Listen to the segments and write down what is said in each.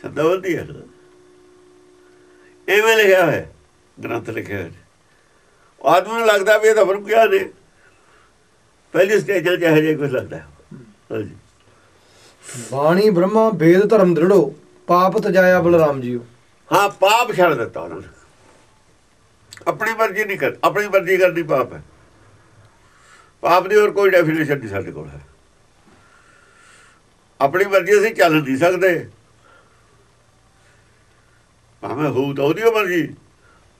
ਸ਼ਬਦਾਵਲੀ ਹੈ ਨਾ ਐਵੇਂ ਲਿਖਿਆ ਹੋਇਆ ਗ੍ਰੰਥ ਲਿਖਿਆ ਹੋਇਆ। ਆਦਮੀ ਨੂੰ ਲੱਗਦਾ ਵੀ ਇਹ ਤਾਂ ਫ਼ਰਕ ਕਿਆ ਨੇ ਪਹਿਲੀ ਸਟੇਜਾਂ 'ਚ ਇਹੋ ਜਿਹਾ ਕੁਝ ਲੱਗਦਾ। ਹਾਂਜੀ। ਬਾਣੀ ਬ੍ਰਹਮਾ ਵੇਦ ਧਰਮ ਦ੍ਰਿੜੋ ਪਾਪ ਤਜਾਇਆ ਬਲਰਾਮ ਜੀਓ। ਹਾਂ ਪਾਪ ਛੱਡ ਦਿੱਤਾ ਉਹਨਾਂ ਨੇ। ਆਪਣੀ ਮਰਜ਼ੀ ਨਹੀਂ ਕਰ ਆਪਣੀ ਮਰਜ਼ੀ ਕਰਨੀ ਪਾਪ ਹੈ। ਪਾਪ ਦੀ ਹੋਰ ਕੋਈ ਡੈਫੀਨੇਸ਼ਨ ਨਹੀਂ ਸਾਡੇ ਕੋਲ ਹੈ। ਆਪਣੀ ਮਰਜ਼ੀ ਅਸੀਂ ਚੱਲ ਨਹੀਂ ਸਕਦੇ। ਭਾਵੇਂ ਹੋਊ ਤਾਂ ਉਹਦੀ ਓ ਮਰਜ਼ੀ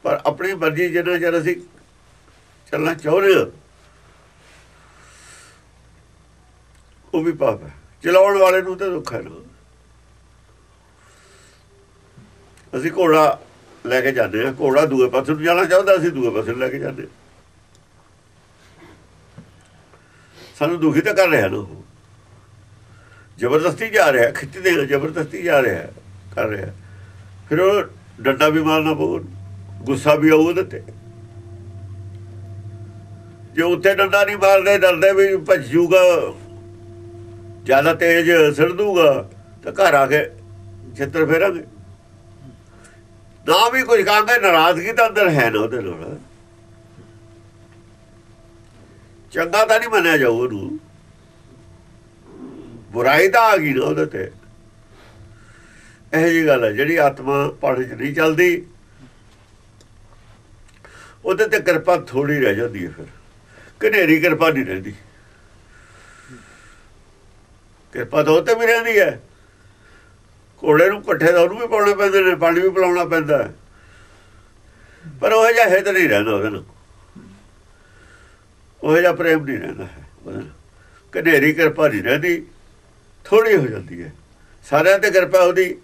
ਪਰ ਆਪਣੀ ਮਰਜ਼ੀ ਜਿੰਨਾ ਚਿਰ ਅਸੀਂ ਚੱਲਣਾ ਚਾਹੁੰਦੇ ਹਾਂ, ਉਹ ਵੀ ਪਾਪ ਹੈ। ਚਲਾਉਣ ਵਾਲੇ ਨੂੰ ਤਾਂ ਦੁੱਖ ਹੈ ਨਾ। ਅਸੀਂ ਘੋੜਾ ਲੈ ਕੇ ਜਾਂਦੇ ਆ ਘੋੜਾ ਦੂਏ ਪਾਸੇ ਨੂੰ ਜਾਣਾ ਚਾਹੁੰਦਾ, ਅਸੀਂ ਦੂਏ ਪਾਸੇ ਨੂੰ ਲੈ ਕੇ ਜਾਂਦੇ ਹਾਂ। ਸਾਨੂੰ ਦੁਖੀ ਤਾਂ ਕਰ ਰਿਹਾ ਨਾ ਉਹ। ਜ਼ਬਰਦਸਤੀ ਜਾ ਰਿਹਾ, ਖਿੱਚਦੇ ਆ, ਜ਼ਬਰਦਸਤੀ ਜਾ ਰਿਹਾ, ਕਰ ਰਿਹਾ। ਫਿਰ ਉਹ ਡੰਡਾ ਵੀ ਮਾਰਨਾ ਪਊ ਗੁੱਸਾ ਵੀ ਆਉ ਉਹਦੇ ਤੇ। ਜੇ ਉੱਥੇ ਡੰਡਾ ਨਹੀਂ ਮਾਰਦੇ, ਡਰਦੇ ਵੀ ਭੱਜੂਗਾ ਜ਼ਿਆਦਾ ਤੇਜ਼ ਸਿਰ ਦੂਗਾ, ਤਾਂ ਘਰ ਆ ਕੇ ਛਿੱਤਰ ਫੇਰਾਂਗੇ। ਨਾ ਵੀ ਕੁਝ ਕਹਾਂਗੇ ਨਾਰਾਜ਼ਗੀ ਤਾਂ ਅੰਦਰ ਹੈ ਨਾ ਉਹਦੇ ਨਾਲ। ਚੰਗਾ ਤਾਂ ਨਹੀਂ ਮੰਨਿਆ ਜਾਊ ਉਹਨੂੰ। ਬੁਰਾਈ ਤਾਂ ਆ ਗਈ ਨਾ ਉਹਦੇ ਤੇ। ਇਹ ਜੀ ਗੱਲ ਹੈ, ਜਿਹੜੀ ਆਤਮਾ ਪਾਣੀ 'ਚ ਨਹੀਂ ਚੱਲਦੀ, ਉਹਦੇ ਤੇ ਕਿਰਪਾ ਥੋੜੀ ਰਹਿ ਜਾਂਦੀ ਹੈ ਫਿਰ। ਕਨੇਰੀ ਕਿਰਪਾ ਨਹੀਂ ਰਹਿੰਦੀ। ਕਿਰਪਾ ਤਾਂ ਉਹ ਤੇ ਵੀ ਰਹਿੰਦੀ ਹੈ। ਘੋੜੇ ਨੂੰ ਪੱਠੇ ਦਾ ਉਹਨੂੰ ਵੀ ਪਾਉਣੇ ਪੈਂਦੇ ਨੇ, ਪਾਣੀ ਵੀ ਪਿਲਾਉਣਾ ਪੈਂਦਾ ਪਰ ਉਹ ਜਿਹਾ ਹਿੱਤ ਨਹੀਂ ਰਹਿੰਦਾ ਉਹਦੇ ਨਾਲ। ਉਹ ਜਿਹਾ ਪ੍ਰੇਮ ਨਹੀਂ ਰਹਿੰਦਾ ਹੈ ਉਹਦੇ ਨਾਲ। ਕਨੇਰੀ ਕਿਰਪਾ ਨਹੀਂ ਰਹਿੰਦੀ ਥੋੜੀ ਹੋ ਜਾਂਦੀ ਹੈ। ਸਾਰਿਆਂ ਤੇ ਕਿਰਪਾ ਉਹਦੀ।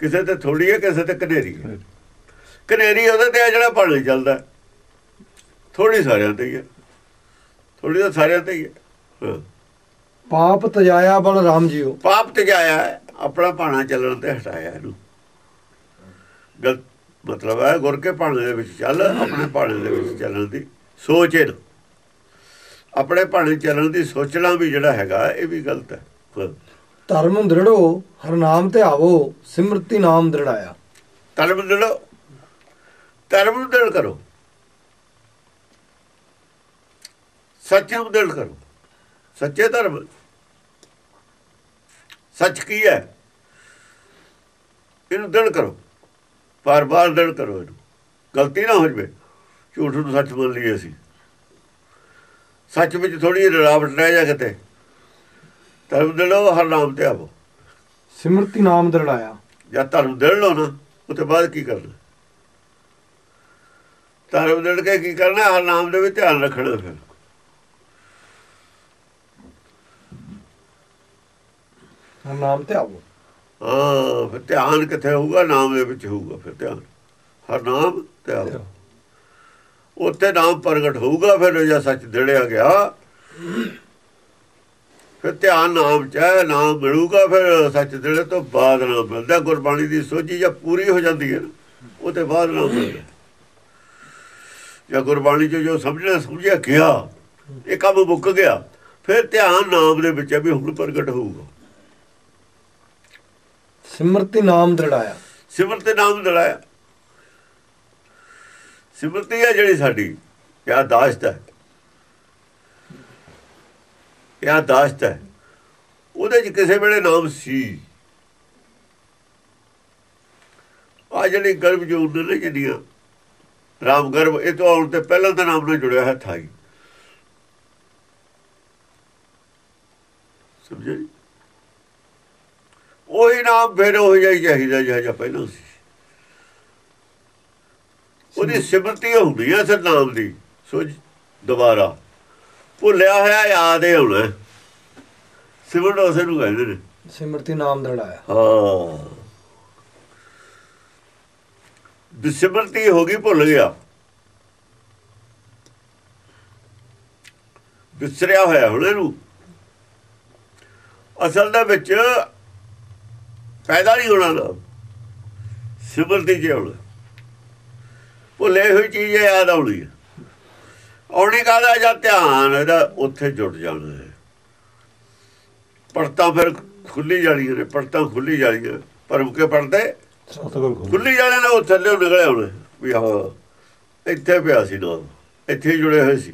ਕਿਸੇ ਤੇ ਥੋੜੀ ਹੈ ਕਿਸੇ ਤੇ ਕਨੇਰੀ ਹੈ। ਕਨੇਰੀ ਉਹਦੇ ਤੇ ਆ ਜਿਹੜਾ ਪਾਣੀ ਚੱਲਦਾ ਥੋੜੀ ਸਾਰਿਆਂ ਤੇ ਹੀ ਹੈ। ਥੋੜੀ ਤਾਂ ਸਾਰਿਆਂ ਤੇ ਹੀ ਹੈ। ਪਾਪ ਤਜਾਇਆ ਬਲਰਾਮ ਜੀਓ। ਪਾਪ ਤੇ ਜਾਇਆ ਹੈ, ਆਪਣਾ ਭਾਣਾ ਚੱਲਣ ਤੇ ਹਟਾਇਆ ਇਹਨੂੰ। ਗਲਤ ਮਤਲਬ ਹੈ ਗੁਰ ਕੇ ਭਾਣੇ ਦੇ ਵਿੱਚ ਚੱਲ ਆਪਣੇ ਭਾਣੇ ਦੇ ਵਿੱਚ ਚੱਲਣ ਦੀ ਸੋਚ ਇਹ ਆਪਣੇ ਭਾਣੇ ਚੱਲਣ ਦੀ ਸੋਚਣਾ ਵੀ ਜਿਹੜਾ ਹੈਗਾ ਇਹ ਵੀ ਗਲਤ ਹੈ। ਹਾਂ। ਧਰਮ ਦ੍ਰਿੜੋ ਹਰਨਾਮ ਤੇ ਆਵੋ, ਸਿਮਰਤੀ ਨਾਮ ਦ੍ਰਿੜਾਇਆ। ਧਰਮ ਦ੍ਰਿੜੋ। ਧਰਮ ਨੂੰ ਦਿਲ ਕਰੋ। ਸੱਚ ਨੂੰ ਦਿਲ ਕਰੋ। ਸੱਚੇ ਧਰਮ। ਸੱਚ ਕੀ ਹੈ? ਇਹਨੂੰ ਦਿਲ ਕਰੋ। ਬਾਰ-ਬਾਰ ਦਿਲ ਕਰੋ ਇਹਨੂੰ। ਗਲਤੀ ਨਾ ਹੋ ਜਵੇ। ਝੂਠ ਨੂੰ ਸੱਚ ਮੰਨ ਲਈਏ ਅਸੀਂ। ਸੱਚ ਵਿੱਚ ਥੋੜੀ ਜਿਹੀ ਰਲਾਵਟ ਰਹਿ ਜਾ ਕਿਤੇ। ਧਰਮ ਦਿਲੋ ਹਰ ਨਾਮ ਤੇ ਆਵੋ। ਸਿਮਰਤੀ ਨਾਮ ਦ੍ਰਿੜਾਇਆ। ਜਦ ਧਰਮ ਦਿਲ ਲਓ ਨਾ ਉਤੇ ਬਾਅਦ ਕੀ ਕਰਨਾ? ਧਰਮ ਦਿਲ ਕੇ ਕੀ ਕਰਨਾ ਹਰ ਨਾਮ ਦੇ ਵਿੱਚ ਧਿਆਨ ਰੱਖਣਾ ਫਿਰ। ਹਰ ਨਾਮ ਤੇ ਆਵੋ। ਹਾਂ ਫਿਰ ਧਿਆਨ ਕਿੱਥੇ ਹੋਊਗਾ ਨਾਮ ਦੇ ਵਿੱਚ ਹੋਊਗਾ ਫਿਰ ਧਿਆਨ। ਹਰ ਨਾਮ ਤੇ ਆਵੋ। ਉੱਥੇ ਨਾਮ ਪ੍ਰਗਟ ਹੋਊਗਾ ਫਿਰ ਜੇ ਸੱਚ ਦਿੜਿਆ ਗਿਆ। ਫਿਰ ਧਿਆਨ ਨਾਮ ਚ ਹੈ ਨਾਮ ਮਿਲੂਗਾ ਫਿਰ ਸੱਚ ਦਿੜੇ ਤੋਂ ਬਾਅਦ ਨਾਮ ਮਿਲਦਾ ਗੁਰਬਾਣੀ ਦੀ ਸੋਝੀ ਜਾਂ ਪੂਰੀ ਹੋ ਜਾਂਦੀ ਹੈ ਉਹ ਤੇ ਬਾਅਦ ਨਾਮ ਮਿਲਦਾ। ਜਾਂ ਗੁਰਬਾਣੀ ਚ ਜੋ ਸਮਝਣਾ ਸਮਝਿਆ ਗਿਆ ਇਹ ਕੰਮ ਮੁੱਕ ਗਿਆ ਫਿਰ ਧਿਆਨ ਨਾਮ ਦੇ ਵਿੱਚ ਵੀ ਹੁਣ ਪ੍ਰਗਟ ਹੋਊਗਾ। ਸਿਮਰਤੀ ਨਾਮ ਦ੍ਰਿੜਾਇਆ ਸਿਮਰ ਤੇ ਨਾਮ ਦੜਾਇਆ। ਸਿਮਰਤੀ ਹੈ ਜਿਹੜੀ ਸਾਡੀ ਯਾਦਾਸ਼ਤ ਹੈ। ਦਾਸ਼ਤ ਹੈ। ਉਹਦੇ 'ਚ ਕਿਸੇ ਵੇਲੇ ਨਾਮ ਸੀ। ਆ ਜਿਹੜੀ ਗਰਭ ਜੂਨ ਨੇ ਜਿਹੜੀਆਂ, ਰਾਮ ਗਰਭ, ਇਹ ਤੋਂ ਆਉਣ ਤੇ ਪਹਿਲਾਂ ਦਾ ਨਾਮ ਨਾਲ ਜੁੜਿਆ ਹੈ ਥਾਈ। ਸਮਝੇ? ਉਹੀ ਨਾਮ ਫਿਰ ਉਹ ਜਿਹਾ ਚਾਹੀਦਾ ਜਿਹਾ ਜਿਹਾ ਪਹਿਲਾਂ ਸੀ। ਉਹਦੀ ਸਿਮਰਤੀ ਹੁੰਦੀ ਹੈ ਸਿਰ ਨਾਮ ਦੀ। ਸੋ ਦੁਬਾਰਾ। ਭੁੱਲਿਆ ਹੋਇਆ ਯਾਦ ਹੀ ਹੋਣਾ। ਸਿਮਰਨ ਉਸੇ ਨੂੰ ਕਹਿੰਦੇ ਨੇ। ਸਿਮਰਤੀ ਨਾਮ ਦ੍ਰਿੜਾਇਆ ਹਾਂ। ਬਿਸਿਮਰਤੀ ਹੋ ਗਈ ਭੁੱਲ ਗਿਆ। ਵਿਸਰਿਆ ਹੋਇਆ ਹੁਣ ਇਹਨੂੰ। ਅਸਲ ਦੇ ਵਿੱਚ ਪੈਦਾ ਨਹੀਂ ਹੋਣਾ ਨਾ ਸਿਮਰਤੀ ਚ ਆਉਣਾ ਭੁੱਲੇ ਹੋਈ ਚੀਜ਼ ਯਾਦ ਆਉਣੀ ਹੈ ਆਉਣੀ ਕਾਹਦਾ ਜਾਂ ਧਿਆਨ ਇਹਦਾ ਉੱਥੇ ਜੁੜ ਜਾਣਾ ਹੈ। ਪੜਤਾਂ ਫਿਰ ਖੁੱਲੀ ਜਾਣੀਆਂ ਨੇ ਪੜਤਾਂ ਖੁੱਲੀ ਜਾਣੀਆਂ। ਭਰਮ ਕੇ ਪੜਦੇ ਖੋਲ ਜਾਣੇ ਨੇ ਉਹ ਥੱਲੇ ਨਿਕਲੇ ਹੁਣ। ਵੀ ਹਾਂ ਇੱਥੇ ਪਿਆ ਸੀ ਨਾਮ ਇੱਥੇ ਹੀ ਜੁੜੇ ਹੋਏ ਸੀ।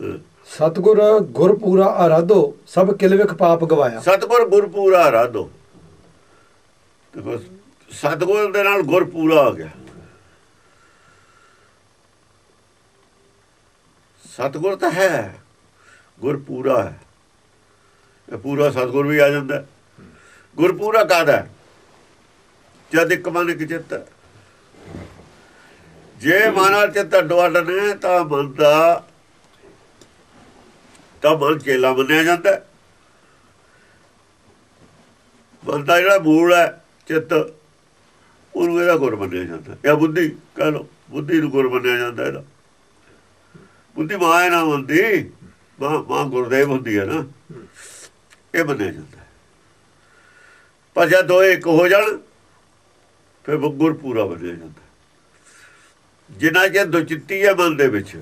ਹਾਂ। ਸਤਗੁਰ ਗੁਰ ਪੂਰਾ ਆਰਾਧੋ ਸਭ ਕਿਲਵਿਖ ਪਾਪ ਗਵਾਇਆ। ਸਤਗੁਰ ਗੁਰ ਪੂਰਾ ਰਾਧੋ ਦੇਖੋ ਸਤਗੁਰ ਦੇ ਨਾਲ ਗੁਰ ਪੂਰਾ ਆ ਗਿਆ। ਸਤਗੁਰ ਤਾਂ ਹੈ, ਗੁਰ ਪੂਰਾ ਹੈ। ਇਹ ਪੂਰਾ ਸਤਗੁਰ ਵੀ ਆ ਜਾਂਦਾ ਹੈ। ਗੁਰ ਪੂਰਾ ਕਾਹਦਾ ਜਦ ਇੱਕ ਮਨ ਇੱਕ ਚਿੱਤ ਜੇ ਮਨ ਨਾਲ ਚਿੱਤ ਅੱਡੋ ਨੇ, ਤਾਂ ਮਨ ਦਾ ਤਾਂ ਮਨ ਚੇਲਾ ਮੰਨਿਆ ਜਾਂਦਾ ਹੈ। ਮਨ ਦਾ ਜਿਹੜਾ ਮੂਲ ਹੈ, ਚਿੱਤ, ਉਹਨੂੰ ਇਹਦਾ ਗੁਰ ਮੰਨਿਆ ਜਾਂਦਾ ਜਾਂ ਬੁੱਧੀ, ਕਹ ਲਓ, ਬੁੱਧੀ ਨੂੰ ਗੁਰ ਮੰਨਿਆ ਜਾਂਦਾ ਇਹਦਾ। ਬੁੱਧੀ ਮਾਇਆ ਨਾ ਹੁੰਦੀ ਮਾਂ ਗੁਰਦੇਵ ਹੁੰਦੀ ਹੈ ਨਾ। ਇਹ ਮੰਨਿਆ ਜਾਂਦਾ। ਪਰ ਜਦ ਦੋਏ ਇੱਕ ਹੋ ਜਾਣ ਫਿਰ ਗੁਰ ਪੂਰਾ ਮੰਨਿਆ ਜਾਂਦਾ ਜਿੰਨਾ ਚਿਰ ਦੁਚਿੱਤੀ ਹੈ ਮਨ ਦੇ ਵਿੱਚ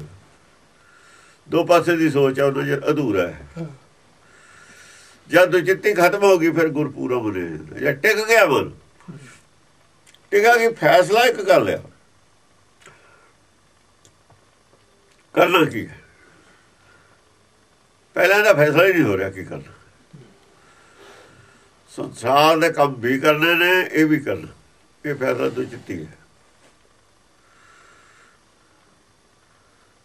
ਦੋ ਪਾਸੇ ਦੀ ਸੋਚ ਹੈ ਉਹਨਾਂ ਚਿਰ ਅਧੂਰਾ ਹੈ। ਜਦ ਦੁਚਿੱਤੀ ਖਤਮ ਹੋ ਗਈ ਫਿਰ ਗੁਰ ਪੂਰਾ ਜਾਂਦਾ ਜਾਂ ਟਿਕ ਗਿਆ ਮਨ। ਟਿਕਾ ਕਿ ਫੈਸਲਾ ਇੱਕ ਕਰ ਲਿਆ। ਕਰਨਾ ਕੀ ਹੈ ਪਹਿਲਾਂ ਦਾ ਫੈਸਲਾ ਹੀ ਨਹੀਂ ਹੋ ਰਿਹਾ ਕੀ ਕਰਨਾ। ਸੰਸਾਰ ਦੇ ਕੰਮ ਵੀ ਕਰਨੇ ਨੇ, ਇਹ ਵੀ ਕਰਨਾ। ਇਹ ਫੈਸਲਾ ਦੁਚਿੱਤੀ ਹੈ।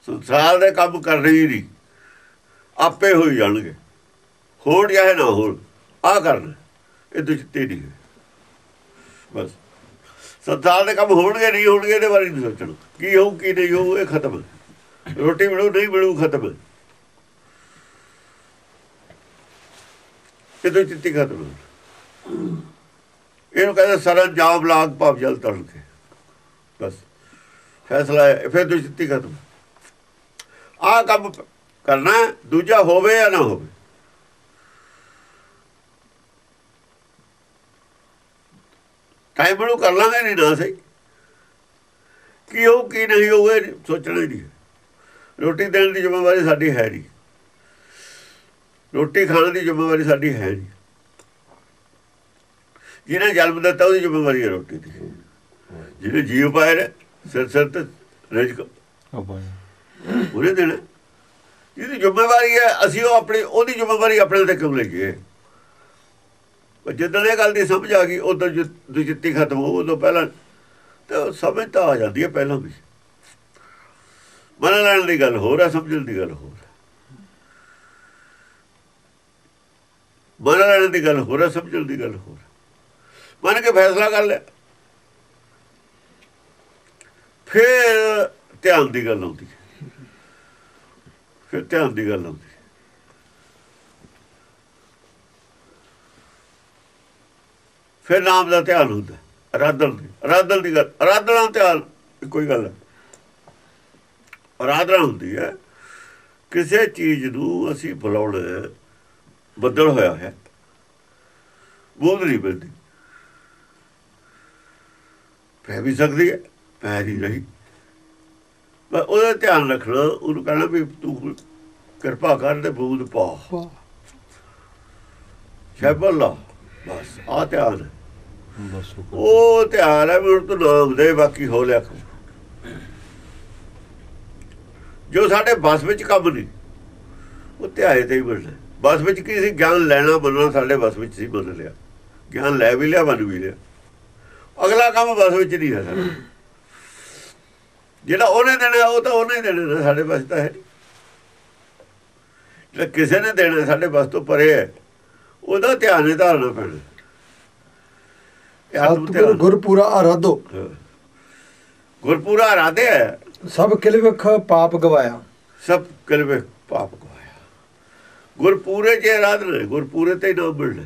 ਸੰਸਾਰ ਦੇ ਕੰਮ ਕਰਨੇ ਹੀ ਨਹੀਂ। ਆਪੇ ਹੋਈ ਜਾਣਗੇ। ਹੋਣ ਜਾਂ ਨਾ ਹੋਣ ਆ ਕਰਨਾ। ਇਹ ਦੁਚਿੱਤੀ ਨਹੀਂ ਹੈ। ਬਸ। ਸੰਸਾਰ ਦੇ ਕੰਮ ਹੋਣਗੇ, ਨਹੀਂ ਹੋਣਗੇ, ਇਹਦੇ ਬਾਰੇ ਨਹੀਂ ਸੋਚਣਾ। ਕੀ ਹੋਊ, ਕੀ ਨਹੀਂ ਹੋਊ, ਇਹ ਖਤਮ ਹੈ। ਰੋਟੀ ਮਿਲੂ ਨਹੀਂ ਮਿਲੂ ਖਤਮ। ਹੈ। ਇਹ ਦੁਚਿੱਤੀ ਖਤਮ ਹੈ। ਇਹਨੂੰ ਕਹਿੰਦੇ ਸਰੰਜਾਮ ਲਾਗ ਭਾਵ ਜਲ ਤੜਨ ਕੇ ਬਸ। ਫੈਸਲਾ ਹੈ ਫਿਰ ਦੁਚਿੱਤੀ ਖਤਮ। ਆ ਕੰਮ ਕਰਨਾ, ਦੂਜਾ ਹੋਵੇ ਜਾਂ ਨਾ ਹੋਵੇ। ਟਾਈਮ ਨੂੰ ਕਰ ਲਾਂਗੇ, ਨਹੀਂ ਨਾ ਸਹੀ। ਕੀ ਹੋ ਕੀ ਨਹੀਂ ਹੋਵੇ ਸੋਚਣਾ ਹੀ ਨਹੀਂ। ਰੋਟੀ ਦੇਣ ਦੀ ਜ਼ਿੰਮੇਵਾਰੀ ਸਾਡੀ ਹੈ ਨਹੀਂ। ਰੋਟੀ ਖਾਣ ਦੀ ਜ਼ਿੰਮੇਵਾਰੀ ਸਾਡੀ ਹੈ ਨਹੀਂ। ਜਿਹਨੇ ਜਨਮ ਦਿੱਤਾ ਉਹਦੀ ਜ਼ਿੰਮੇਵਾਰੀ ਹੈ ਰੋਟੀ ਦੀ। ਜਿਹਨੇ ਜੀਵ ਪਾਇਆ ਨੇ, ਸਿਰ ਸਿਰ ਤੇ ਰਿਜਕ ਉਹਨੇ ਦੇਣਾ ਇਹਦੀ ਜ਼ਿੰਮੇਵਾਰੀ ਹੈ ਅਸੀਂ ਉਹ ਆਪਣੀ ਉਹਦੀ ਜ਼ਿੰਮੇਵਾਰੀ ਆਪਣੇ ਤੇ ਕਿਉਂ ਲਈਏ? ਜਦੋਂ ਇਹ ਗੱਲ ਦੀ ਸਮਝ ਆ ਗਈ ਉਦੋਂ ਦੁਜਿੱਤੀ ਖਤਮ ਹੋ ਉਦੋਂ ਪਹਿਲਾਂ ਤੇ ਸਮਝ ਤਾਂ ਆ ਜਾਂਦੀ ਹੈ ਪਹਿਲਾਂ ਵੀ। ਮੰਨ ਲੈਣ ਦੀ ਗੱਲ ਹੋਰ ਹੈ ਸਮਝਣ ਦੀ ਗੱਲ ਹੋਰ ਮੰਨ ਲੈਣ ਦੀ ਗੱਲ ਹੋਰ ਹੈ ਸਮਝਣ ਦੀ ਗੱਲ ਹੋਰ ਮੰਨ ਕੇ ਫੈਸਲਾ ਕਰ ਲਿਆ। ਫਿਰ ਧਿਆਨ ਦੀ ਗੱਲ ਆਉਂਦੀ ਫਿਰ ਧਿਆਨ ਦੀ ਗੱਲ ਆਉਂਦੀ ਫਿਰ ਨਾਮ ਦਾ ਧਿਆਨ ਹੁੰਦਾ ਅਰਾਧਨ ਦੀ ਅਰਾਧਨ ਦੀ ਗੱਲ, ਅਰਾਧਨਾ ਧਿਆਨ ਕੋਈ ਗੱਲ ਹੈ ਅਰਾਧਨਾ ਹੁੰਦੀ ਹੈ ਕਿਸੇ ਚੀਜ਼ ਨੂੰ ਅਸੀਂ ਬੁਲਾਉਣਾ ਬੱਦਲ ਹੋਇਆ ਹੈ। ਬੋਲ ਨਹੀਂ ਬੰਦੀ ਪੈ ਵੀ ਸਕਦੀ ਹੈ ਪੈ ਨਹੀਂ ਰਹੀ। ਪਰ ਉਹਦਾ ਧਿਆਨ ਰੱਖਣਾ ਉਹਨੂੰ ਕਹਿਣਾ ਵੀ ਤੂੰ ਕਿਰਪਾ ਕਰ ਤੇ ਬੂਦ ਪਾ। ਸ਼ੈਬੱਲਾ ਬਸ ਆ ਧਿਆਨ। ਬਸ ਉਹ ਉਹ ਧਿਆਨ ਹੈ ਮੈਨੂੰ ਤੂੰ ਨਾਮ ਦੇ ਬਾਕੀ ਹੋ ਲਿਆ ਕੰਮ। ਜੋ ਸਾਡੇ ਬਸ ਵਿੱਚ ਕੰਮ ਨਹੀਂ ਉਹ ਧਿਆਏ ਤੇ ਹੀ ਮਿਲਣਾ ਬਸ ਵਿੱਚ ਕੀ ਸੀ? ਗਿਆਨ ਲੈਣਾ ਮੰਨਣਾ ਸਾਡੇ ਬਸ ਵਿੱਚ ਸੀ ਮੰਨ ਲਿਆ। ਗਿਆਨ ਲੈ ਵੀ ਲਿਆ ਮੰਨ ਵੀ ਲਿਆ। ਅਗਲਾ ਕੰਮ ਬਸ ਵਿੱਚ ਨਹੀਂ ਹੈ ਸਾਡਾ। ਜਿਹੜਾ ਉਹਨੇ ਦੇਣਾ ਉਹ ਤਾਂ ਉਹਨੇ ਦੇਣਾ ਸਾਡੇ ਬਸ ਤਾਂ ਹੈ। ਜਿਹੜਾ ਕਿਸੇ ਨੇ ਦੇਣਾ ਸਾਡੇ ਬਸ ਤੋਂ ਪਰੇ ਹੈ ਉਹਦਾ ਧਿਆਨ ਹੀ ਧਾਰਨਾ ਪੈਣਾ। ਸਤਗੁਰ ਧਿਆਨ। ਗੁਰ ਪੂਰਾ ਆਰਾਧੋ ਗੁਰਪੂਰਾ ਰਾਧੇ ਹੈ। ਸਭ ਕਿਲਵਿਖ ਪਾਪ ਗਵਾਇਆ। ਸਭ ਕਲਵੇ ਪਾਪ ਗਵਾਇਆ। ਗੁਰਪੂਰੇ ਚ ਆਰਾਧਨਾ ਹੈ ਗੁਰਪੂਰੇ ਤੇ ਨਾਮ ਮਿਲਣਾ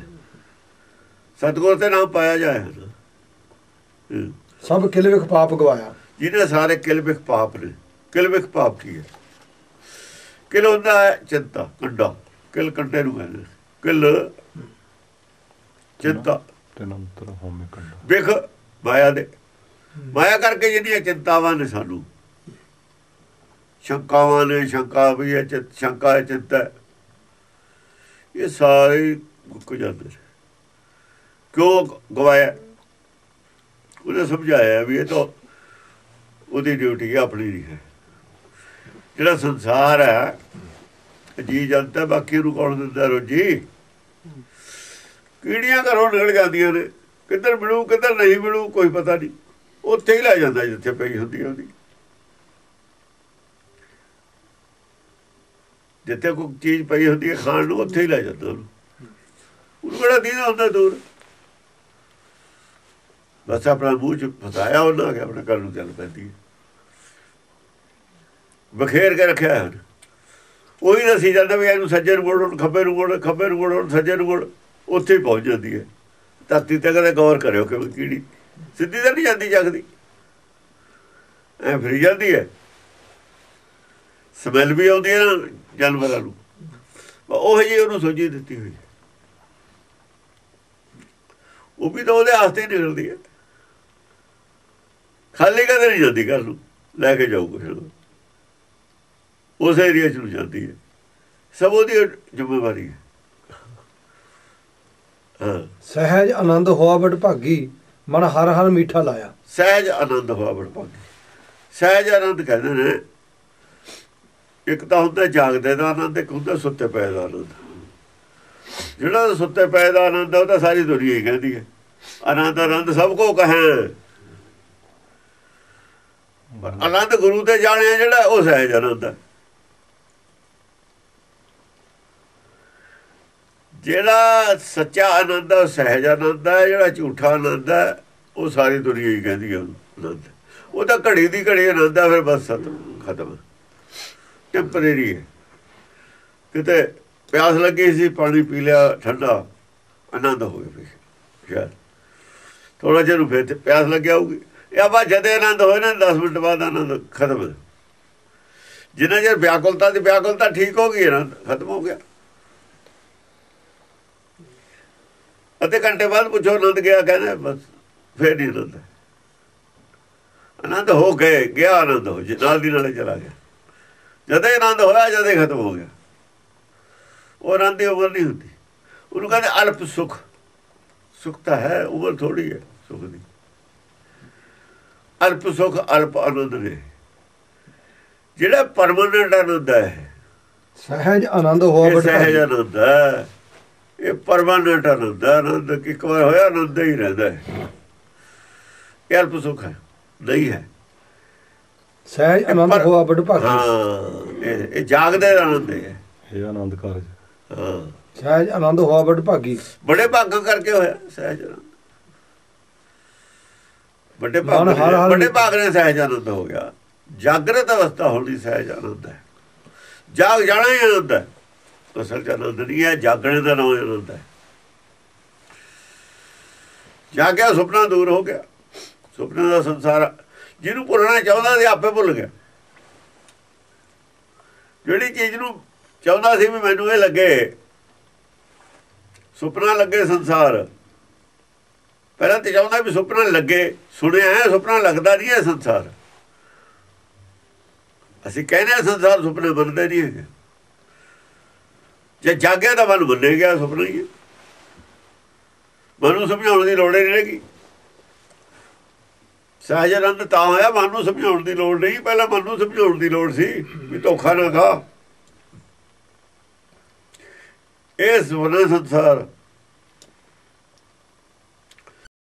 ਸਤਗੁਰ ਤੇ ਨਾਮ ਪਾਇਆ ਜਾਏ ਨਾ। ਸਭ ਕਿਲਵਿਖ ਪਾਪ ਗਵਾਇਆ। ਜਿਹਨੇ ਸਾਰੇ ਕਿਲਵਿਖ ਪਾਪ ਨੇ ਕਿਲਵਿਖ ਪਾਪ ਕੀ ਹੈ? ਕਿਲ ਹੁੰਦਾ ਹੈ ਚਿੰਤਾ ਕੰਡਾ। ਕਿਲ ਕੰਡੇ ਨੂੰ ਕਹਿੰਦੇ ਕਿਲ ਚਿੰਤਾ। ਤਨੰਤਰ ਹੋਮੇ ਕੰਡਾ। ਵਿਖ ਮਾਇਆ ਦੇ। ਮਾਇਆ ਕਰਕੇ ਜਿਹੜੀਆਂ ਚਿੰਤਾਵਾਂ ਨੇ ਸਾਨੂੰ ਸ਼ੰਕਾਵਾਂ ਨੇ, ਸ਼ੰਕਾ ਵੀ ਹੈ, ਚਿੰਤ, ਸ਼ੰਕਾ ਹੈ, ਚਿੰਤਾ ਹੈ। ਇਹ ਸਾਰੇ ਮੁੱਕ ਜਾਂਦੇ ਨੇ। ਕਿਉਂ ਗਵਾਇਆ? ਉਹਨੇ ਸਮਝਾਇਆ ਵੀ ਇਹ ਤਾਂ ਉਹਦੀ ਡਿਊਟੀ ਹੈ, ਆਪਣੀ ਨਹੀਂ ਹੈ। ਜਿਹੜਾ ਸੰਸਾਰ ਹੈ ਜੀ ਜਨਤਾ ਬਾਕੀ ਨੂੰ ਕੌਣ ਦਿੰਦਾ ਰੋਜੀ? ਕੀੜੀਆਂ ਘਰੋਂ ਨਿਕਲ ਜਾਂਦੀਆਂ ਨੇ? ਕਿੱਧਰ ਮਿਲੂ, ਕਿੱਧਰ ਨਹੀਂ ਮਿਲੂ, ਕੋਈ ਪਤਾ ਨਹੀਂ। ਉੱਥੇ ਹੀ ਲੈ ਜਾਂਦਾ ਜਿੱਥੇ ਪਈ ਹੁੰਦੀ ਉਹਦੀ। ਜਿੱਥੇ ਕੋਈ ਚੀਜ਼ ਪਈ ਹੁੰਦੀ ਹੈ, ਖਾਣ ਨੂੰ ਉੱਥੇ ਹੀ ਲੈ ਜਾਂਦਾ ਉਹਨੂੰ। ਉਹਨੂੰ ਕਿਹੜਾ ਦੀਦਾ ਹੁੰਦਾ ਦੂਰ? ਬਸ ਆਪਣਾ ਮੂੰਹ ਚ ਫਸਾਇਆ ਉਹਨਾਂ ਕਿ ਆਪਣੇ ਘਰ ਨੂੰ ਚੱਲ ਪੈਂਦੀ ਹੈ। ਬਖੇਰ ਕੇ ਰੱਖਿਆ ਹੈ ਉਹਨੇ। ਉਹੀ ਦੱਸੀ ਜਾਂਦਾ ਵੀ ਇਹਨੂੰ ਸੱਜੇ ਨੂੰ ਮੋੜ ਖੱਬੇ ਨੂੰ ਮੋੜ, ਖੱਬੇ ਨੂੰ ਮੋੜ ਸੱਜੇ ਨੂੰ ਮੋੜ, ਉੱਥੇ ਹੀ ਪਹੁੰਚ ਜਾਂਦੀ ਹੈ। ਧਰਤੀ ਤੇ ਕਦੇ ਗੌਰ ਕਰਿਓ ਕਿ ਕੀੜੀ ਸਿੱਧੀ ਤਾਂ ਨਹੀਂ ਜਾਂਦੀ ਜਗਦੀ। ਐ ਫਰੀ ਜਾਂਦੀ ਹੈ। ਸਮੈਲ ਵੀ ਆਉਂਦੀ ਹੈ ਨਾ। ਜਾਨਵਰਾਂ ਨੂੰ। ਉਹ ਜੀ ਉਹਨੂੰ ਸੋਝੀ ਦਿੱਤੀ ਹੋਈ। ਉਹ ਵੀ ਤਾਂ ਉਹਦੇ ਆਸਤੇ ਹੀ ਨਿਕਲਦੀ ਹੈ। ਖਾਲੀ ਕਦੇ ਨਹੀਂ ਜਾਂਦੀ ਘਰ ਨੂੰ ਲੈ ਕੇ ਜਾਊ ਕੁਛ। ਉਸ ਏਰੀਆ ਚ ਨੂੰ ਜਾਂਦੀ ਹੈ। ਸਭ ਉਹਦੀ ਜ਼ਿੰਮੇਵਾਰੀ ਹੈ। ਸਹਿਜ ਆਨੰਦ ਹੋਆ ਬਟ ਭਾਗੀ ਮਨ ਹਰ ਹਰ ਮੀਠਾ ਲਾਇਆ। ਸਹਿਜ ਆਨੰਦ ਹੋਆ ਬੜ ਭਾਗੀ। ਸਹਿਜ ਆਨੰਦ ਕਹਿੰਦੇ ਨੇ ਇੱਕ ਤਾਂ ਹੁੰਦਾ ਜਾਗਦੇ ਦਾ ਆਨੰਦ ਇੱਕ ਹੁੰਦਾ ਸੁੱਤੇ ਪਏ ਦਾ ਆਨੰਦ। ਜਿਹੜਾ ਸੁੱਤੇ ਪਏ ਦਾ ਆਨੰਦ ਆ, ਉਹ ਤਾਂ ਸਾਰੀ ਦੁਨੀਆ ਹੀ ਕਹਿੰਦੀ ਹੈ। ਆਨੰਦ ਆਨੰਦ ਸਭ ਕੋ ਕਹੇ। ਪਰ ਆਨੰਦ ਗੁਰੂ ਤੇ ਜਾਣਿਆ ਜਿਹੜਾ ਉਹ ਸਹਿਜ ਆਨੰਦ ਹੈ। ਜਿਹੜਾ ਸੱਚਾ ਆਨੰਦ ਹੈ ਉਹ ਸਹਿਜ ਆਨੰਦ ਹੈ। ਜਿਹੜਾ ਝੂਠਾ ਆਨੰਦ ਹੈ ਉਹ ਸਾਰੀ ਦੁਨੀਆ ਹੀ ਕਹਿੰਦੀ ਹੈ ਆਨੰਦ ਉਹ ਤਾਂ ਘੜੀ ਦੀ ਘੜੀ ਆਨੰਦ ਹੈ ਫਿਰ ਬਸ ਖਤਮ ਖਤਮ। ਟੈਂਪਰੇਰੀ ਹੈ? ਕਿਤੇ ਪਿਆਸ ਲੱਗੀ ਸੀ, ਪਾਣੀ ਪੀ ਲਿਆ, ਠੰਡਾ, ਆਨੰਦ ਹੋ ਗਿਆ ਫਿਰ ਥੋੜਾ ਜਿਹਾ ਨੂੰ ਫਿਰ ਤੇ ਪਿਆਸ ਲੱਗਿਆ ਹੋਊਗੀ। ਇਹ ਆਵਾ ਜਦੇ ਆਨੰਦ ਹੋਏ ਨਾ 10 ਮਿੰਟ ਬਾਅਦ ਆਨੰਦ ਖਤਮ ਜਿੰਨਾ ਚਿਰ ਵਿਆਕੁਲਤਾ ਦੀ ਵਿਆਕੁਲਤਾ ਠੀਕ ਹੋ ਗਈ ਆਨੰਦ ਖਤਮ ਹੋ ਗਿਆ। ਅੱਧੇ ਘੰਟੇ ਬਾਅਦ ਪੁੱਛੋ ਆਨੰਦ ਗਿਆ, ਕਹਿੰਦੇ ਬਸ, ਫੇਰ ਨਹੀਂ ਆਨੰਦ। ਆਨੰਦ ਹੋ ਗਏ, ਗਿਆ ਆਨੰਦ ਹੋ ਜੇ ਨਾਲ ਦੀ ਨਾਲੇ ਚਲਾ ਗਿਆ। ਜਦੇ ਆਨੰਦ ਹੋਇਆ ਜਦੇ ਖਤਮ ਹੋ ਗਿਆ। ਉਹ ਆਨੰਦ ਦੀ ਉਮਰ ਨਹੀਂ ਹੁੰਦੀ। ਉਹਨੂੰ ਕਹਿੰਦੇ ਅਲਪ ਸੁਖ। ਸੁਖ ਤਾਂ ਹੈ ਉਮਰ ਥੋੜੀ ਹੈ ਸੁਖ ਦੀ। ਅਲਪ ਸੁਖ ਅਲਪ ਆਨੰਦ ਨੇ। ਜਿਹੜਾ ਪਰਮਨੈਂਟ ਆਨੰਦ ਹੈ ਸਹਿਜ ਆਨੰਦ ਹੋਆ ਬਟ ਸਹਿਜ ਆਨੰਦ ਹੈ। ਇਹ ਪਰਮਾਨੈਂਟ ਆਨੰਦ ਹੈ ਆਨੰਦ ਕਿ ਇੱਕ ਵਾਰ ਹੋਇਆ ਆਨੰਦ ਹੀ ਰਹਿੰਦਾ ਹੈ। ਇਹ ਅਲਪ ਸੁਖ ਹੈ ਨਹੀਂ ਹੈ। ਸਹਿਜ ਆਨੰਦ ਹੋਆ ਬਟ ਭਾਗੀ ਹਾਂ ਇਹ ਇਹ ਜਾਗਦੇ ਦਾ ਆਨੰਦ ਹੈ। ਇਹ ਆਨੰਦ ਕਾਰਜ। ਹਾਂ। ਸਹਿਜ ਆਨੰਦ ਹੋਆ ਬਟ ਭਾਗੀ। ਬੜੇ ਭਾਗਾਂ ਕਰਕੇ ਹੋਇਆ ਸਹਿਜ ਵੱਡੇ ਭਾਗ ਵੱਡੇ ਭਾਗ ਨੇ ਸਹਿਜ ਆਨੰਦ ਹੋ ਗਿਆ। ਜਾਗਰਤ ਅਵਸਥਾ ਹੋਣੀ ਸਹਿਜ ਆਨੰਦ ਹੈ। ਜਾਗ ਜਾਣਾ ਹੀ ਆਨੰਦ ਹੈ। ਅਸਲ ਚ ਆਨੰਦ ਨਹੀਂ ਹੈ ਜਾਗਣੇ ਦਾ ਨਾਮ ਆਨੰਦ ਹੈ। ਜਾਗਿਆ ਸੁਪਨਾ ਦੂਰ ਹੋ ਗਿਆ। ਸੁਪਨੇ ਦਾ ਸੰਸਾਰ ਜਿਹਨੂੰ ਭੁੱਲਣਾ ਚਾਹੁੰਦਾ ਸੀ, ਆਪੇ ਭੁੱਲ ਗਿਆ। ਜਿਹੜੀ ਚੀਜ਼ ਨੂੰ ਚਾਹੁੰਦਾ ਸੀ ਵੀ ਮੈਨੂੰ ਇਹ ਲੱਗੇ, ਸੁਪਨਾ ਲੱਗੇ ਸੰਸਾਰ। ਪਹਿਲਾਂ ਤੇ ਚਾਹੁੰਦਾ ਵੀ ਸੁਪਨਾ ਲੱਗੇ, ਸੁਣਿਆ ਹੈ, ਸੁਪਨਾ ਲੱਗਦਾ ਨਹੀਂ ਹੈ ਸੰਸਾਰ। ਅਸੀਂ ਕਹਿੰਦੇ ਹਾਂ ਸੰਸਾਰ ਸੁਪਨੇ ਬਣਦੇ ਨਹੀਂ ਹੈਗੇ। ਜੇ ਜਾਗਿਆ ਤਾਂ ਮਨ ਬੰਨੇ ਗਿਆ ਸੁਪਨਾ ਹੀ ਹੈ। ਮਨ ਨੂੰ ਸਮਝਾਉਣ ਦੀ ਲੋੜ ਹੀ ਨਹੀਂ ਰਹੇਗੀ ਸਹਿਜ ਆਨੰਦ ਤਾਂ ਹੋਇਆ, ਮਨ ਨੂੰ ਸਮਝਾਉਣ ਦੀ ਲੋੜ ਨਹੀਂ। ਪਹਿਲਾਂ ਮਨ ਨੂੰ ਸਮਝਾਉਣ ਦੀ ਲੋੜ ਸੀ ਵੀ ਧੋਖਾ ਨਾ ਖਾ। ਇਹ ਸੁਪਨਾ ਸੰਸਾਰ